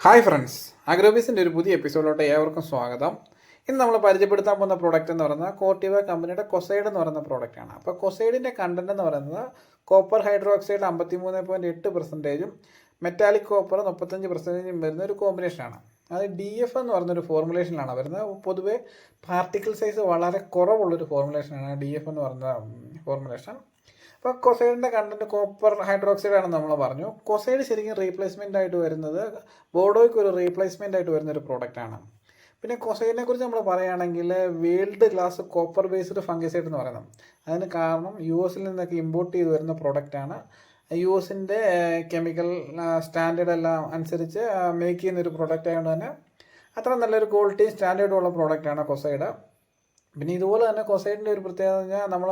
Hi friends. അഗ്രോബീസിന്റെ ഒരു പുതിയ എപ്പിസോഡിലോട്ട് ഏവർക്കും സ്വാഗതം. ഇന്ന് നമ്മൾ പരിചയപ്പെടുത്താൻ പോകുന്ന പ്രോഡക്റ്റ് എന്ന് പറയുന്നത് കോർട്ടിവ കമ്പനിയുടെ കൊസൈഡ് എന്ന് പറയുന്ന പ്രോഡക്റ്റാണ് അപ്പോൾ കൊസൈഡിന്റെ കണ്ടന്റ് എന്ന് പറയുന്നത് കോപ്പർ ഹൈഡ്രോക്സൈഡ് അമ്പത്തി മൂന്ന് പോയിന്റ് എട്ട് പെർസെന്റേജും മെറ്റാലിക് കോപ്പർ മുപ്പത്തഞ്ച് പെർസെന്റേജും വരുന്ന ഒരു കോമ്പിനേഷനാണ് അത് ഡി എഫ് എന്ന് പറയുന്നൊരു ഫോർമുലേഷനിലാണ് വരുന്നത്. പൊതുവേ പാർട്ടിക്കിൾ സൈസ് വളരെ കുറവുള്ളൊരു ഫോർമുലേഷനാണ് ഡി എഫ് എന്ന് പറയുന്ന ഫോർമുലേഷൻ അപ്പോൾ കൊസൈഡിന്റെ കണ്ടന്റ് കോപ്പർ ഹൈഡ്രോക്സൈഡ് ആണെന്ന് നമ്മൾ പറഞ്ഞു. കൊസൈഡ് ശരിക്കും റീപ്ലേസ്മെന്റ് ആയിട്ട് വരുന്നത് ബോഡോയ്ക്ക് ഒരു റീപ്ലേസ്മെന്റ് ആയിട്ട് വരുന്ന ഒരു പ്രോഡക്റ്റ് ആണ്. പിന്നെ കൊസൈഡിനെ കുറിച്ച് നമ്മൾ പറയുകയാണെങ്കിൽ world class copper based fungicide എന്ന് പറയുന്നത്. അതിന് കാരണം യു എസിൽ നിന്നൊക്കെ ഇമ്പോർട്ട് ചെയ്ത് വരുന്ന പ്രോഡക്റ്റാണ് യു എസിന്റെ കെമിക്കൽ സ്റ്റാൻഡേർഡ് എല്ലാം അനുസരിച്ച് മേക്ക് ചെയ്യുന്ന ഒരു പ്രോഡക്റ്റ് ആയതുകൊണ്ട് തന്നെ അത്ര നല്ലൊരു ക്വാളിറ്റി സ്റ്റാൻഡേർഡുള്ള പ്രോഡക്റ്റാണ് കൊസൈഡ്. പിന്നെ ഇതുപോലെ തന്നെ കൊസൈഡിന്റെ ഒരു പ്രത്യേകത എന്ന് പറഞ്ഞാൽ നമ്മൾ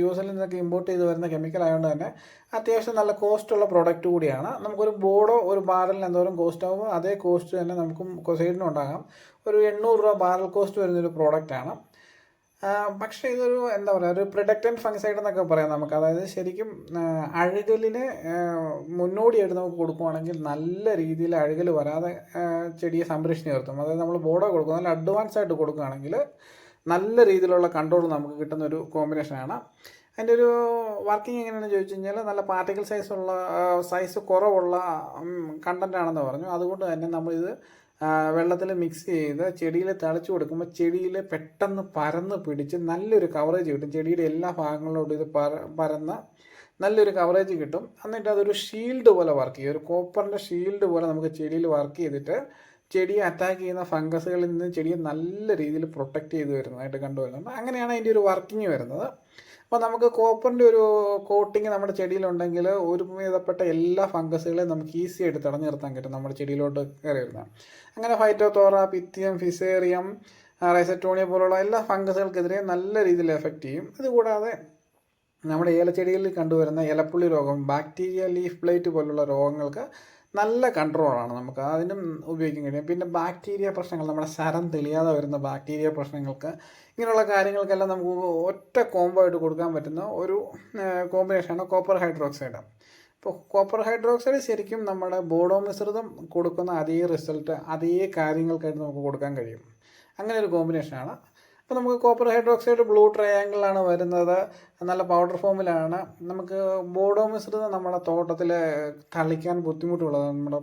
യു എസിൽ നിന്നൊക്കെ ഇമ്പോർട്ട് ചെയ്ത് വരുന്ന കെമിക്കൽ ആയതുകൊണ്ട് തന്നെ അത്യാവശ്യം നല്ല കോസ്റ്റുള്ള പ്രോഡക്റ്റ് കൂടിയാണ്. നമുക്കൊരു ബോർഡോ ഒരു ബാരലിന് എന്തോരം കോസ്റ്റ് ആകുമ്പോൾ അതേ കോസ്റ്റ് തന്നെ നമുക്കും കൊസൈഡിനും ഉണ്ടാകാം. ഒരു എണ്ണൂറ് രൂപ ബാരൽ കോസ്റ്റ് വരുന്നൊരു പ്രോഡക്റ്റാണ് പക്ഷേ ഇതൊരു എന്താ പറയുക ഒരു പ്രൊഡക്റ്റൻ സൈഡ് എന്നൊക്കെ പറയാം നമുക്ക്. അതായത് ശരിക്കും അഴുകലിന് മുന്നോടിയായിട്ട് നമുക്ക് കൊടുക്കുവാണെങ്കിൽ നല്ല രീതിയിൽ അഴുകൽ വരാതെ ചെടിയെ സംരക്ഷിച്ച് നിർത്തും. അതായത് നമ്മൾ ബോർഡോ കൊടുക്കും നല്ല അഡ്വാൻസ് ആയിട്ട് കൊടുക്കുകയാണെങ്കിൽ നല്ല രീതിയിലുള്ള കൺട്രോൾ നമുക്ക് കിട്ടുന്ന ഒരു കോമ്പിനേഷനാണ് അതിന്റെ ഒരു വർക്കിംഗ് എങ്ങനെയാണെന്ന് ചോദിച്ചു കഴിഞ്ഞാൽ നല്ല പാർട്ടിക്കൽ സൈസുള്ള സൈസ് കുറവുള്ള കണ്ടന്റ് ആണെന്ന് പറഞ്ഞു. അതുകൊണ്ട് തന്നെ നമ്മളിത് വെള്ളത്തിൽ മിക്സ് ചെയ്ത് ചെടിയിൽ തളിച്ചു കൊടുക്കുമ്പോൾ ചെടിയിൽ പെട്ടെന്ന് പരന്ന് പിടിച്ച് നല്ലൊരു കവറേജ് കിട്ടും. ചെടിയുടെ എല്ലാ ഭാഗങ്ങളിലോട്ടും ഇത് പര പരന്ന് നല്ലൊരു കവറേജ് കിട്ടും. എന്നിട്ട് അതൊരു ഷീൽഡ് പോലെ വർക്ക് ചെയ്യും. ഒരു കോപ്പറിന്റെ ഷീൽഡ് പോലെ നമുക്ക് ചെടിയിൽ വർക്ക് ചെയ്തിട്ട് ചെടിയെ അറ്റാക്ക് ചെയ്യുന്ന ഫംഗസുകളിൽ നിന്ന് ചെടിയെ നല്ല രീതിയിൽ പ്രൊട്ടക്റ്റ് ചെയ്ത് വരുന്നതായിട്ട് കണ്ടുവരുന്നുണ്ട് അങ്ങനെയാണ് അതിന്റെ ഒരു വർക്കിംഗ് വരുന്നത്. അപ്പോൾ നമുക്ക് കോപ്പറിന്റെ ഒരു കോട്ടിങ് നമ്മുടെ ചെടിയിലുണ്ടെങ്കിൽ ഒരു വിധപ്പെട്ട എല്ലാ ഫംഗസുകളെയും നമുക്ക് ഈസി ആയിട്ട് തടഞ്ഞു നിർത്താൻ പറ്റും നമ്മുടെ ചെടിയിലോട്ട് കയറി വരുന്നത്. അങ്ങനെ ഫൈറ്റോതോറ പിത്തിയം ഫിസേറിയം റൈസറ്റോണിയ പോലുള്ള എല്ലാ ഫംഗസുകൾക്കെതിരെ നല്ല രീതിയിൽ എഫക്റ്റ് ചെയ്യും. ഇതുകൂടാതെ നമ്മുടെ ഏലച്ചെടികളിൽ കണ്ടുവരുന്ന ഇലപ്പുള്ളി രോഗം ബാക്ടീരിയ ലീഫ് ബ്ലൈറ്റ് പോലുള്ള രോഗങ്ങൾക്ക് നല്ല കൺട്രോളാണ് നമുക്ക്. അതിനും ഉപയോഗിക്കാൻ കഴിയും. പിന്നെ ബാക്ടീരിയ പ്രശ്നങ്ങൾ നമ്മുടെ ശരം തെളിയാതെ വരുന്ന ബാക്ടീരിയ പ്രശ്നങ്ങൾക്ക് ഇങ്ങനെയുള്ള കാര്യങ്ങൾക്കെല്ലാം നമുക്ക് ഒറ്റ കോംബോ ആയിട്ട് കൊടുക്കാൻ പറ്റുന്ന ഒരു കോമ്പിനേഷനാണ് കോപ്പർ ഹൈഡ്രോക്സൈഡ് ഇപ്പോൾ കോപ്പർ ഹൈഡ്രോക്സൈഡ് ശരിക്കും നമ്മുടെ ബോഡോ മിശ്രിതം കൊടുക്കുന്ന അതേ റിസൾട്ട് അതേ കാര്യങ്ങൾക്കായിട്ട് നമുക്ക് കൊടുക്കാൻ കഴിയും. അങ്ങനെ ഒരു കോമ്പിനേഷനാണ് അപ്പോൾ നമുക്ക് കോപ്പർ ഹൈഡ്രോക്സൈഡ് ബ്ലൂ ട്രയാങ്കിളാണ് വരുന്നത്. നല്ല പൗഡർ ഫോമിലാണ് നമുക്ക് ബോഡോ മിശ്രിതം നമ്മുടെ തോട്ടത്തിൽ തളിക്കാൻ ബുദ്ധിമുട്ടുള്ളത് നമ്മുടെ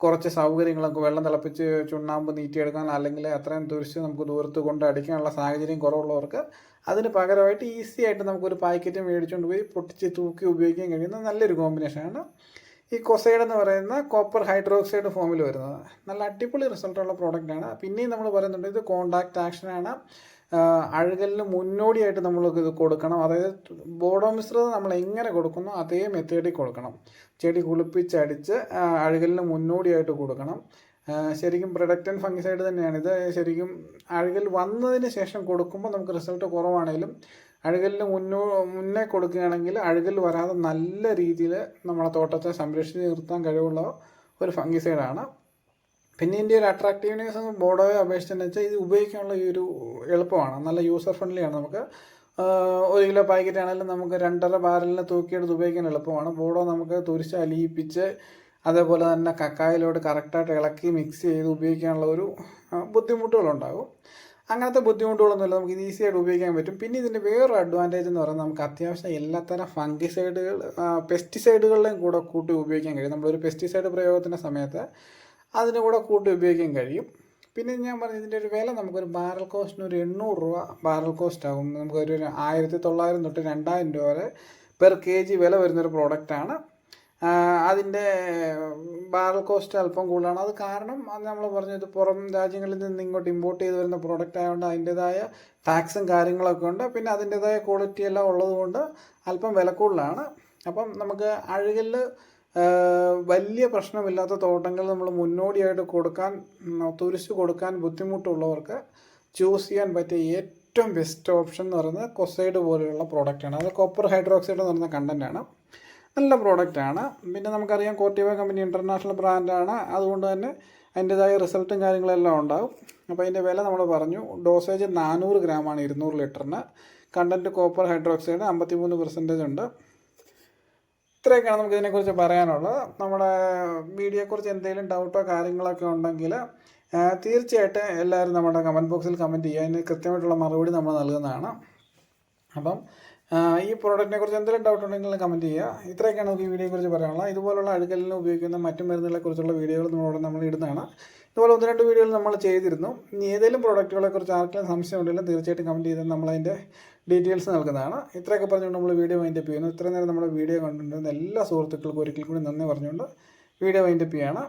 കുറച്ച് സൗകര്യങ്ങളൊക്കെ വെള്ളം തിളപ്പിച്ച് ചുണ്ണാമ്പ് നീറ്റിയെടുക്കാൻ അല്ലെങ്കിൽ അത്രയും തുരിച്ച് നമുക്ക് ദൂരത്ത് കൊണ്ട് അടിക്കാനുള്ള സാഹചര്യം കുറവുള്ളവർക്ക് അതിന് പകരമായിട്ട് ഈസി ആയിട്ട് നമുക്കൊരു പാക്കറ്റ് മേടിച്ചുകൊണ്ട് പോയി പൊട്ടിച്ച് തൂക്കി ഉപയോഗിക്കാൻ കഴിയുന്ന നല്ലൊരു കോമ്പിനേഷനാണ് ഈ കൊസൈഡ് എന്ന് പറയുന്ന കോപ്പർ ഹൈഡ്രോക്സൈഡ് ഫോമിൽ വരുന്നത്. നല്ല അടിപൊളി റിസൾട്ടുള്ള പ്രോഡക്റ്റാണ് പിന്നെയും നമ്മൾ പറയുന്നുണ്ട് ഇത് കോണ്ടാക്ട് ആക്ഷനാണ് അഴുകലിന് മുന്നോടിയായിട്ട് നമ്മൾ ഇത് കൊടുക്കണം. അതായത് ബോഡോ മിശ്രിതം നമ്മൾ എങ്ങനെ കൊടുക്കുന്നു അതേ മെത്തേഡിൽ കൊടുക്കണം. ചെടി കുളിപ്പിച്ചടിച്ച് അഴുകലിന് മുന്നോടിയായിട്ട് കൊടുക്കണം. ശരിക്കും പ്രൊഡക്റ്റൻ ഫംഗിസൈഡ് തന്നെയാണ്. ഇത് ശരിക്കും അഴുകൽ വന്നതിന് ശേഷം കൊടുക്കുമ്പോൾ നമുക്ക് റിസൾട്ട് കുറവാണെങ്കിലും അഴുകലിന് മുന്നോ മുന്നേ കൊടുക്കുകയാണെങ്കിൽ അഴുകൽ വരാതെ നല്ല രീതിയിൽ നമ്മളെ തോട്ടത്തെ സംരക്ഷിച്ച് നിർത്താൻ കഴിവുള്ള ഒരു ഫംഗിസൈഡാണ് പിന്നെ ഇതിന്റെ ഒരു അട്രാക്റ്റീവ്നെസ് ബോർഡോയെ അപേക്ഷിച്ചെന്ന് വെച്ചാൽ ഇത് ഉപയോഗിക്കാനുള്ള ഈ ഒരു എളുപ്പമാണ്. നല്ല യൂസർ ഫ്രണ്ട്ലിയാണ് നമുക്ക്. ഒരു കിലോ പാക്കറ്റ് ആണെങ്കിലും നമുക്ക് രണ്ടര ബാരലിന് തൂക്കിയെടുത്ത് ഉപയോഗിക്കാൻ എളുപ്പമാണ്. ബോർഡോ നമുക്ക് തുരിച്ച് അലിയിപ്പിച്ച് അതേപോലെ തന്നെ കക്കായിലോട് കറക്റ്റായിട്ട് ഇളക്കി മിക്സ് ചെയ്ത് ഉപയോഗിക്കാനുള്ള ഒരു ബുദ്ധിമുട്ടുകളുണ്ടാകും അങ്ങനത്തെ ബുദ്ധിമുട്ടുകളൊന്നുമില്ല. നമുക്ക് ഇത് ഈസി ആയിട്ട് ഉപയോഗിക്കാൻ പറ്റും. പിന്നെ ഇതിന്റെ വേറൊരു അഡ്വാന്റേജ് എന്ന് പറയുന്നത് നമുക്ക് അത്യാവശ്യം എല്ലാത്തരം ഫംഗിസൈഡുകൾ പെസ്റ്റിസൈഡുകളിലും കൂടെ കൂട്ടി ഉപയോഗിക്കാൻ കഴിയും. നമ്മളൊരു പെസ്റ്റിസൈഡ് പ്രയോഗത്തിന്റെ സമയത്ത് അതിന് കൂടെ കൂട്ടി ഉപയോഗിക്കാൻ കഴിയും. പിന്നെ ഞാൻ പറഞ്ഞ ഇതിന്റെ ഒരു വില നമുക്കൊരു ബാരൽ കോസ്റ്റിന് ഒരു എണ്ണൂറ് രൂപ ബാരൽ കോസ്റ്റ് ആകും. നമുക്കൊരു ആയിരത്തി തൊള്ളായിരം തൊട്ട് രണ്ടായിരം രൂപ വരെ പെർ കെ ജി വില വരുന്നൊരു പ്രോഡക്റ്റാണ് അതിന്റെ ബാരൽ കോസ്റ്റ് അല്പം കൂടുതലാണ്. അത് കാരണം അത് നമ്മൾ പറഞ്ഞു ഇത് പുറം രാജ്യങ്ങളിൽ നിന്ന് ഇങ്ങോട്ട് ഇമ്പോർട്ട് ചെയ്ത് വരുന്ന പ്രോഡക്റ്റ് ആയതുകൊണ്ട് അതിന്റെതായ ടാക്സും കാര്യങ്ങളൊക്കെ ഉണ്ട്. പിന്നെ അതിന്റെതായ ക്വാളിറ്റി എല്ലാം ഉള്ളതുകൊണ്ട് അല്പം വില കൂടുതലാണ്. അപ്പം നമുക്ക് അഴുകലിൽ വലിയ പ്രശ്നമില്ലാത്ത തോട്ടങ്ങൾ നമ്മൾ മുന്നോടിയായിട്ട് കൊടുക്കാൻ തുരിച്ച് കൊടുക്കാൻ ബുദ്ധിമുട്ടുള്ളവർക്ക് ചൂസ് ചെയ്യാൻ പറ്റിയ ഏറ്റവും ബെസ്റ്റ് ഓപ്ഷൻ എന്ന് പറയുന്നത് കൊസൈഡ് പോലെയുള്ള പ്രോഡക്റ്റാണ് അത് കോപ്പർ ഹൈഡ്രോക്സൈഡ് എന്ന് പറയുന്ന കണ്ടന്റാണ് നല്ല പ്രോഡക്റ്റാണ് പിന്നെ നമുക്കറിയാം കോർട്ടിവ കമ്പനി ഇന്റർനാഷണൽ ബ്രാൻഡാണ് അതുകൊണ്ട് തന്നെ അതിന്റെതായ റിസൾട്ടും കാര്യങ്ങളെല്ലാം ഉണ്ടാകും. അപ്പോൾ അതിന്റെ വില നമ്മൾ പറഞ്ഞു. ഡോസേജ് നാനൂറ് ഗ്രാമാണ് ഇരുന്നൂറ് ലിറ്ററിന്. കണ്ടന്റ് കോപ്പർ ഹൈഡ്രോക്സൈഡ് അമ്പത്തി മൂന്ന് പെർസെന്റേജ് ഉണ്ട്. ഇത്രയൊക്കെയാണ് നമുക്ക് ഇതിനെക്കുറിച്ച് പറയാനുള്ളത്. നമ്മുടെ വീഡിയോയെക്കുറിച്ച് എന്തെങ്കിലും ഡൗട്ടോ കാര്യങ്ങളൊക്കെ ഉണ്ടെങ്കിൽ തീർച്ചയായിട്ടും എല്ലാവരും നമ്മുടെ കമന്റ് ബോക്സിൽ കമന്റ് ചെയ്യുക. അതിന് കൃത്യമായിട്ടുള്ള മറുപടി നമ്മൾ നൽകുന്നതാണ്. അപ്പം ഈ പ്രോഡക്റ്റിനെ കുറിച്ച് എന്തെങ്കിലും ഡൗട്ട് ഉണ്ടെങ്കിൽ കമന്റ് ചെയ്യുക. ഇത്രയൊക്കെയാണ് നമുക്ക് ഈ വീഡിയോയെക്കുറിച്ച് പറയാനുള്ളത്. ഇതുപോലുള്ള അഴുകലിന് ഉപയോഗിക്കുന്ന മറ്റു മരുന്നുകളെ കുറിച്ചുള്ള വീഡിയോകൾ നമ്മളോട് നമ്മൾ ഇടുന്നതാണ്. ഇതുപോലെ ഒന്ന് രണ്ട് വീഡിയോകൾ നമ്മൾ ചെയ്തിരുന്നു. ഇനി ഏതെങ്കിലും പ്രോഡക്റ്റുകളെ കുറിച്ച് ആർക്കെങ്കിലും സംശയം ഉണ്ടെങ്കിലും തീർച്ചയായിട്ടും കമന്റ് ചെയ്ത് നമ്മളതിന്റെ ഡീറ്റെയിൽസ് നൽകുന്നതാണ്. ഇത്രയൊക്കെ പറഞ്ഞുകൊണ്ട് നമ്മൾ വീഡിയോ വൈൻഡപ്പ് ചെയ്യുന്നു. ഇത്രയും നേരം നമ്മുടെ വീഡിയോ കണ്ടിട്ടുണ്ടെന്ന് എല്ലാ സുഹൃത്തുക്കൾക്കും ഒരിക്കൽ കൂടി നന്ദി പറഞ്ഞുകൊണ്ട് വീഡിയോ വൈൻഡപ്പ് ചെയ്യുകയാണ്.